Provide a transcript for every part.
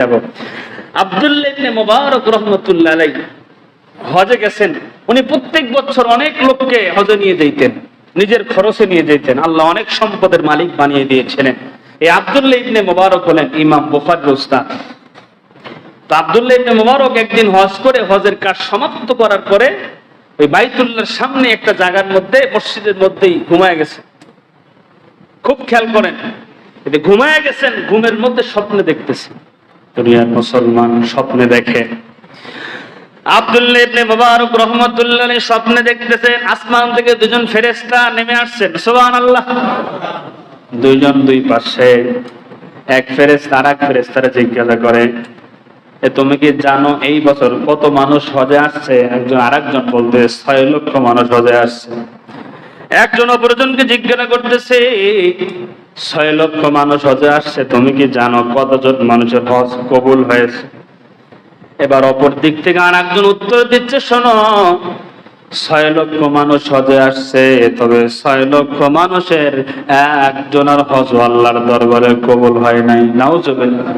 যাব। আব্দুল্লাহ ইবনে মোবারক হজে গেছেন। উনি প্রত্যেক বছর অনেক লোককে হজে নিয়ে যেতেন নিজের খরচে নিয়ে যেতেন আল্লাহ অনেক সম্পদের মালিক বানিয়ে দিয়েছিলেন। এই আব্দুল্লাহ ইবনে মোবারক হলেন ইমাম বুখার উস্তাদ। তো আব্দুল্লাহ ইবনে মোবারক একদিন হজ করে হজের কাজ সমাপ্ত করার পরে ওই বাইতুল্লাহর সামনে একটা জায়গার মধ্যে, মসজিদের মধ্যেই ঘুমায় গেছে। খুব খেয়াল করেন ঘুমায় গেছেন, ঘুমের মধ্যে স্বপ্নে দেখতেছেন। দুনিয়ার মুসলমান স্বপ্নে দেখে। এক আর জিজ্ঞাসা করে, এ তুমি কি জানো এই বছর কত মানুষ হজে আসছে? একজন আরেকজন বলতে, ছয় লক্ষ মানুষ হজে আসছে। একজন অপরজনকে জিজ্ঞাসা করতেছে ছয় লক্ষ মানুষ হজে আসছে, তুমি কি জানো কতজন মানুষের হজ কবুল হয়েছে? এবার অপর দিক থেকে আর একজন উত্তর দিচ্ছে, শোনো, ছয় লক্ষ মানুষ হজে আসছে, তবে ছয় লক্ষ মানুষের একজনের হজ আল্লাহর দরবারে কবুল হয় নাই, নাউজুবিল্লাহ।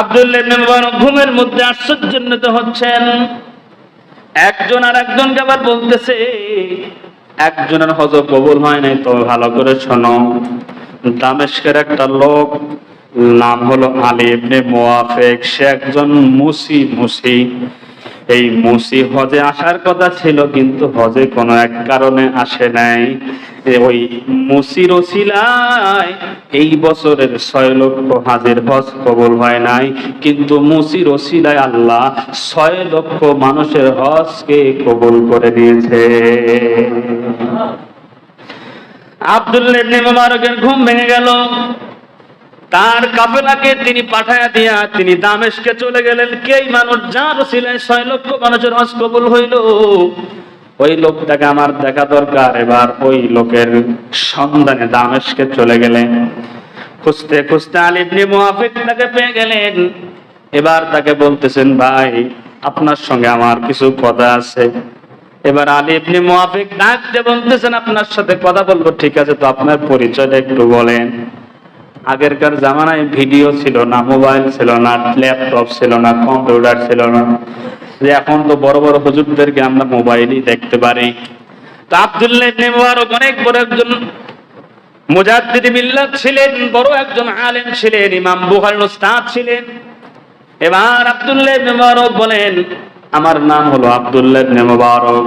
আব্দুল্লাহ ইবনে ঘুমের মধ্যে আশ্চর্যান্বিত হচ্ছেন। একজন আর একজনকে আবার বলতেছে একজনের হজ কবুল হয় নাই তো ভালো করে শোনো। দামেস্কের একটা লোক, নাম হলো আলী ইবনে মুয়াফেক সে একজন মুসি মুসি। এই মুসি হজে আসার কথা ছিল, কিন্তু হজে কোনো এক কারণে আসে নাই। ওই মুসির ওসিলায় এই বছরের ছয় লক্ষ হাজির হজ কবুল হয় নাই। কিন্তু মুসির ওসিলায় আল্লাহ ছয় লক্ষ মানুষের হজকে কবুল করে দিয়েছে। আব্দুল্লাহ ঘুম ভেঙে গেল। তার কাফেলাকে তিনি পাঠায়া দিয়া তিনি দামেশকে চলে গেলেন। কে মানুষ? যার ছিলেন ছয় লক্ষ মানুষের হজ কবুল হইল। ওই লোকটাকে আমার দেখা দরকার। এবার ওই লোকের সন্ধানে দামেশকে চলে গেলেন। খুঁজতে খুঁজতে আলিবনি মুআফিক তাকে পেয়ে গেলেন। এবার তাকে বলতেছেন, ভাই, আপনার সঙ্গে আমার কিছু কথা আছে। এবার আলী ইবনে মুআফিক ডাক দিয়ে বলতেছেন, আপনার সাথে কথা বলব, ঠিক আছে, তো আপনার পরিচয়টা একটু বলেন। আগেরকার জামানায় ভিডিও ছিল না, মোবাইল ছিল না, ল্যাপটপ ছিল না, কম্পিউটার ছিল না। যে এখন তো বড় বড় হুজুরদেরকে আমরা মোবাইলই দেখতে পারি। তো আব্দুল্লাহ অনেক বড় একজন মিল্লাত ছিলেন, বড় একজন আলেম ছিলেন, ইমাম ছিলেন। এবার আব্দুল্লাহ মুবারক বলেন, আমার নাম হলো আব্দুল্লাহ ইবনে মুবারক।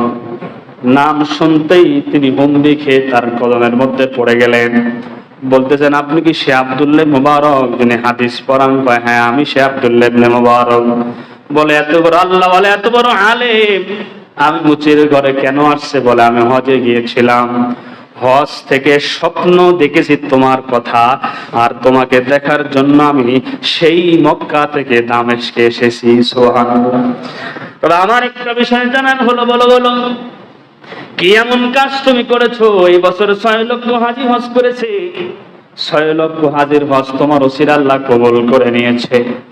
নাম শুনতেই তিনি হুমড়ি খেয়ে তার কলমের মধ্যে পড়ে গেলেন। বলতেছেন, আপনি কি সে আব্দুল্লাহ মুবারক যিনি হাদিস পড়ান? কয় হ্যাঁ আমি সে আব্দুল্লাহ ইবনে মুবারক। বলে, এত বড় আল্লাহ, বলে, এত বড় আলেম। আমি মুচির ঘরে কেন আসছে? বলে, আমি হজে গিয়েছিলাম। হজ থেকে স্বপ্ন দেখেছি তোমার কথা। আর তোমাকে দেখার জন্য আমি সেই মক্কা থেকে দামেশকে এসেছি। সোহান তবে আমার একটা বিষয় জানার হলো, বলো বলো। কি এমন কাজ তুমি করেছ? এই বছর ছয় লক্ষ হাজি হজ করেছে। ছয় লক্ষ হাজির হজ তোমার ওসির আল্লাহ কবল করে নিয়েছে।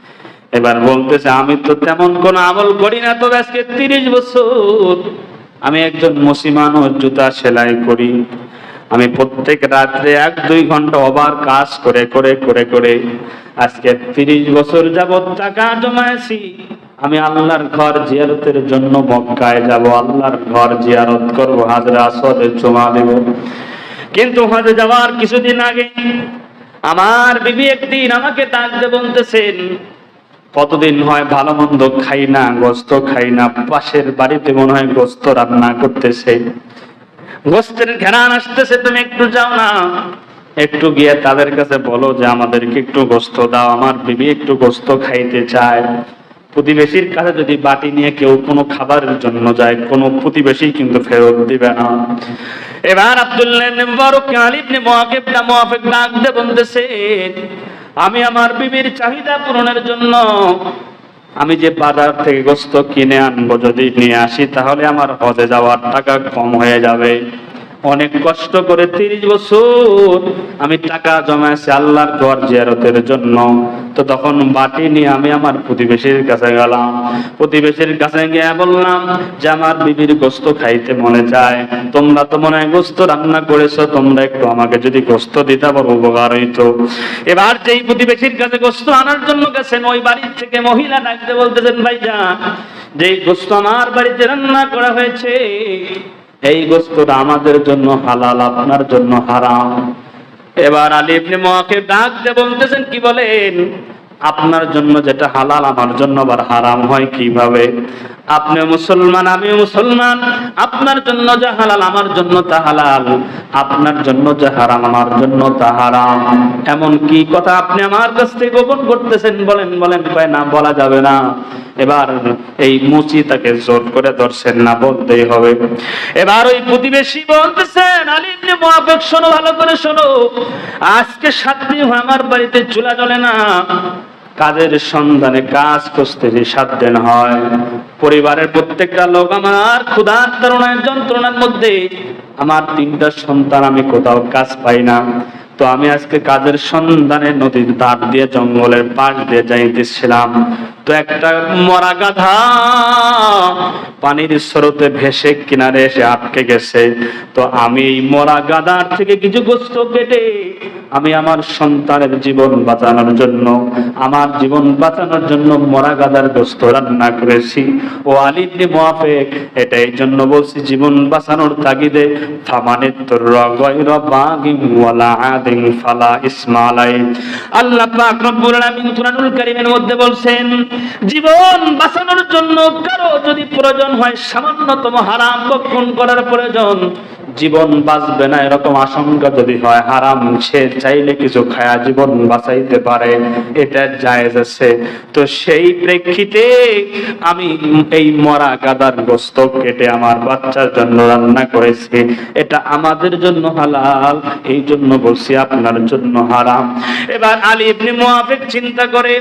এবার বলতেছে, আমি তো তেমন কোন আমল করি না, তবে আজকে তিরিশ বছর আমি একজন মুসি মানুষ, জুতা সেলাই করি। আমি প্রত্যেক রাত্রে এক দুই ঘণ্টা অবার কাজ করে করে করে করে আজকে তিরিশ বছর যাবত টাকা জমাইছি আমি আল্লাহর ঘর জিয়ারতের জন্য মক্কায় যাব, আল্লাহর ঘর জিয়ারত করব, হাজরা আসরে চুমা দেব। কিন্তু হজে যাওয়ার কিছুদিন আগে আমার বিবি একদিন আমাকে ডাক দিয়ে বলতেছেন কতদিন হয় ভালো মন্দ খাই না, গোস্ত খাই না, পাশের বাড়িতে মনে হয় গোস্ত রান্না করতেছে। গোস্তের ঘেরান আসতেছে, তুমি একটু যাও না। একটু গিয়ে তাদের কাছে বলো যে, আমাদেরকে একটু গোস্ত দাও, আমার বিবি একটু গোস্ত খাইতে চায়। প্রতিবেশীর কাছে যদি বাটি নিয়ে কেউ কোনো খাবারের জন্য যায়, কোনো প্রতিবেশী কিন্তু ফেরত দিবে না। এবার আব্দুল্লাহ ইবনে মুবারক আলী ইবনে মুআকিব ডাক বলতেছে আমি আমার বিবির চাহিদা পূরণের জন্য আমি যে বাজার থেকে গোস্ত কিনে আনব যদি নিয়ে আসি, তাহলে আমার হজে যাওয়ার টাকা কম হয়ে যাবে। অনেক কষ্ট করে তিরিশ বছর আমি টাকা জমাইছি আল্লাহর ঘর জিয়ারতের জন্য। তো তখন বাটি নিয়ে আমি আমার প্রতিবেশীর কাছে গেলাম। প্রতিবেশীর কাছে গিয়ে বললাম যে, আমার বিবির গোস্ত খাইতে মনে চায়। তোমরা তো মনে হয় গোস্ত রান্না করেছ, তোমরা একটু আমাকে যদি গোস্ত দিতে পারো, উপকার হইতো। এবার যেই প্রতিবেশীর কাছে গোস্ত আনার জন্য গেছেন, ওই বাড়ির থেকে মহিলা ডাকতে বলতেছেন ভাই যা গোস্ত আমার বাড়িতে রান্না করা হয়েছে এই গোস্তটা আমাদের জন্য হালাল, আপনার জন্য হারাম। এবার আলী ইবনে মুয়াকে ডাক দিয়ে বলতেছেন, কি বলেন? আপনার জন্য যেটা হালাল, আমার জন্য আবার হারাম হয় কীভাবে? আপনি মুসলমান আমি মুসলমান। আপনার জন্য যা হালাল, আমার জন্য তা হালাল। আপনার জন্য যা হারাম, আমার জন্য তা হারাম। এমন কি কথা আপনি আমার কাছ থেকে গোপন করতেছেন? বলেন বলেন, কয়, না, বলা যাবে না। এবার এই মুচি তাকে জোর করে ধরছেন, না, বলতেই হবে। এবার ওই প্রতিবেশী বলতেছেন, আলী ইবনে মুয়াফিক শোনো, ভালো করে শোনো। আজকে সাত দিন আমার বাড়িতে চুলা জ্বলে না। কাজের সন্ধানে কাজ খুঁজতে যে দিন হয়। পরিবারের প্রত্যেকটা লোক আমার ক্ষুধার তারণার যন্ত্রণার মধ্যে, আমার তিনটা সন্তান আমি কোথাও কাজ পাই না। তো আমি আজকে কাজের সন্ধানে নদীর ধার দিয়ে, জঙ্গলের পাশ দিয়ে যাইতেছিলাম। তো একটা মরা গাধা পানির স্রোতে ভেসে কিনারে এসে আটকে গেছে। তো আমি এই মরা গাদার থেকে কিছু গোস্ত কেটে আমি আমার সন্তানের জীবন বাঁচানোর জন্য, আমার জীবন বাঁচানোর জন্য মরা গাদার গোস্ত রান্না করেছি। ও আলিবনি মোয়াফেক এটা এই জন্য বলছি, জীবন বাঁচানোর তাগিদে থামানে তোর গয়র বাগিম ওয়ালা আদিন ফালা ইসমালাই। আল্লাহ পাক রব্বুল আলামিন কুরআনুল কারীমের মধ্যে বলছেন, জীবন বাঁচানোর জন্য কারও যদি প্রয়োজন হয় সামান্যতম হারাম বক্ষণ করার প্রয়োজন। জীবন বাঁচবে না, এরকম আশঙ্কা যদি হয়, হারাম, সে চাইলে কিছু খায়া জীবন বাঁচাইতে পারে, এটা জায়েজ আছে। তো সেই প্রেক্ষিতে আমি এই মরা গাদার গোস্ত কেটে আমার বাচ্চার জন্য রান্না করেছি। এটা আমাদের জন্য হালাল, এই জন্য বলছি আপনার জন্য হারাম। এবার আলী ইবনে মুআফিক চিন্তা করে,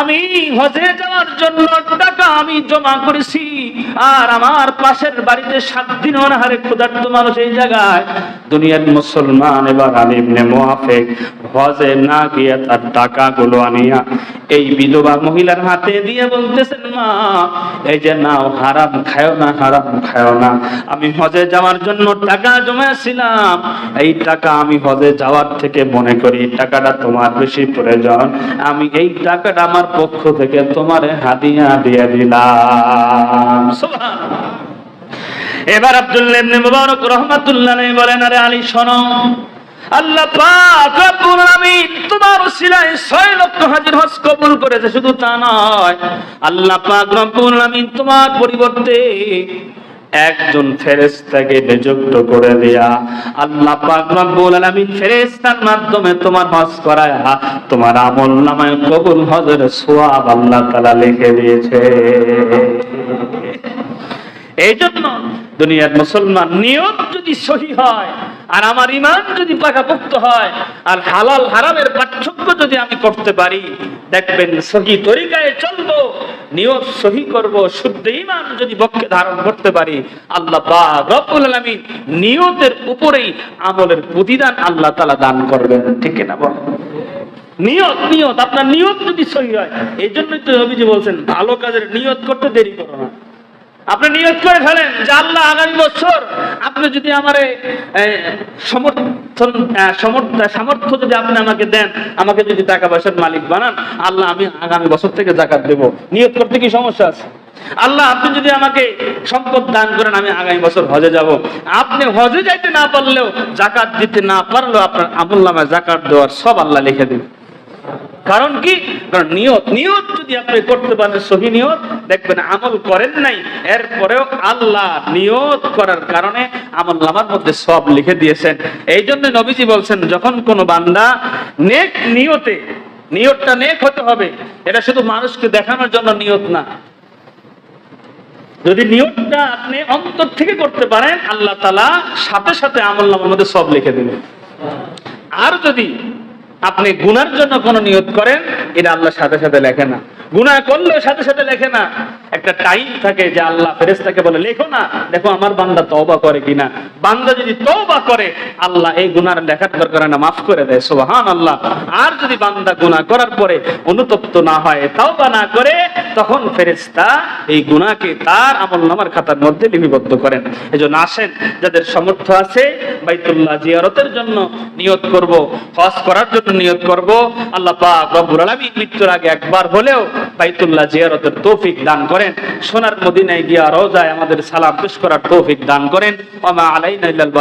আমি হজে যাওয়ার জন্য টাকা আমি জমা করেছি, আর আমার পাশের বাড়িতে সাত দিন অনাহারে ক্ষুধার্ত মানুষ জায়গায় দুনিয়ার মুসলমান এবার আলী ইবনে মুআফিক হজে না তার আনিয়া এই বিধবা মহিলার হাতে দিয়ে বলতেছেন, মা, এই যে নাও, হারাম না হারাম না। আমি হজে যাওয়ার জন্য টাকা জমাইছিলাম এই টাকা আমি হজে যাওয়ার থেকে মনে করি টাকাটা তোমার বেশি প্রয়োজন। আমি এই টাকাটা আমার পক্ষ থেকে তোমারে হাদিয়া দিয়ে দিলাম। এবার আব্দুল্লাহ ইবনে মুবারক রাহমাতুল্লাহ বলেন, আরে আলী, শোনো। আল্লাহ পাক তোমার উসিলায় 6 লক্ষ হাজির হজ কবুল করেছে, শুধু তা নয়। আল্লাহ পাক রব্বুল তোমার পরিবর্তে একজন ফেরেশতাকে নিযুক্ত করে দেয়া। আল্লাহ পাক রব্বুল আলামিন ফেরেশতার মাধ্যমে তোমার হজ করায়া তোমার আমল নামায় কবুল হজের সওয়াব আল্লাহ তাআলা লিখে দিয়েছে। এই জন্য দুনিয়ার মুসলমান নিয়ত যদি সহি হয়, আর আমার ইমান যদি পাকাপোক্ত হয়, আর হালাল হারামের পার্থক্য যদি আমি করতে পারি, দেখবেন সহি তরিকায় চলবো, নিয়ত সহি করব, শুদ্ধ ইমান যদি বক্ষে ধারণ করতে পারি, আল্লাহ রব্বুল আলামিন নিয়তের উপরেই আমলের প্রতিদান আল্লাহ তাআলা দান করবেন। ঠিক না বল? নিয়ত নিয়ত, আপনার নিয়ত যদি সহি হয় এই জন্যই তো নবীজি বলছেন, ভালো কাজের নিয়ত করতে দেরি করো না। আপনি নিয়োগ করে ফেলেন যে আল্লাহ আগামী বছর আপনি যদি আমার সমর্থন সামর্থ্য যদি আপনি আমাকে দেন, আমাকে যদি টাকা পয়সার মালিক বানান, আল্লাহ আমি আগামী বছর থেকে জাকাত দেব। নিয়োগ করতে কি সমস্যা আছে? আল্লাহ আপনি যদি আমাকে সম্পদ দান করেন, আমি আগামী বছর হজে যাব। আপনি হজে যাইতে না পারলেও জাকাত দিতে না পারলেও আপনার আমুল জাকাত দেওয়ার সব আল্লাহ লিখে দেবে কারণ কি? কারণ নিয়ত নিয়ত যদি আপনি করতে পারেন, সহি নিয়ত, দেখবেন আমল করেন নাই, এরপরেও আল্লাহ নিয়ত করার কারণে আমল নামার মধ্যে সব লিখে দিয়েছেন। এই জন্য নবীজি বলছেন, যখন কোনো বান্দা নেক নিয়তে, নিয়তটা নেক হতে হবে, এটা শুধু মানুষকে দেখানোর জন্য নিয়ত না। যদি নিয়তটা আপনি অন্তর থেকে করতে পারেন, আল্লাহ তালা সাথে সাথে আমল নামার মধ্যে সব লিখে দেবেন। আর যদি আপনি গুনার জন্য কোনো নিয়ত করেন? এটা আল্লাহ সাথে সাথে লেখে না। গুনা করলেও সাথে সাথে লেখে না। একটা টাইম থাকে যে আল্লাহ ফেরেশতাকে বলে, লেখো না, দেখো আমার বান্দা তওবা করে কিনা। বান্দা যদি তওবা করে, আল্লাহ এই গুনার লেখার দরকার না, মাফ করে দেয় সুবহান আল্লাহ আর যদি বান্দা গুনাহ করার পরে অনুতপ্ত না হয়, তওবা না করে, তখন ফেরেশতা এই গুনাহকে তার আমল নামার খাতার মধ্যে লিপিবদ্ধ করেন। এজন্য আসেন, যাদের সামর্থ্য আছে, বাইতুল্লাহ জিয়ারতের জন্য নিয়ত করব, হজ করার জন্য নিয়ত করব। আল্লাহ পাক রব্বুল আলামিন মৃত্যুর আগে একবার হলেও বাইতুল্লাহ জিয়ারতের তৌফিক দান করেন। সোনার মদিনায় গিয়া রোজায় আমাদের সালাম পেশ করার তৌফিক দান করেন ওমা আলাইনা ইল্লাল।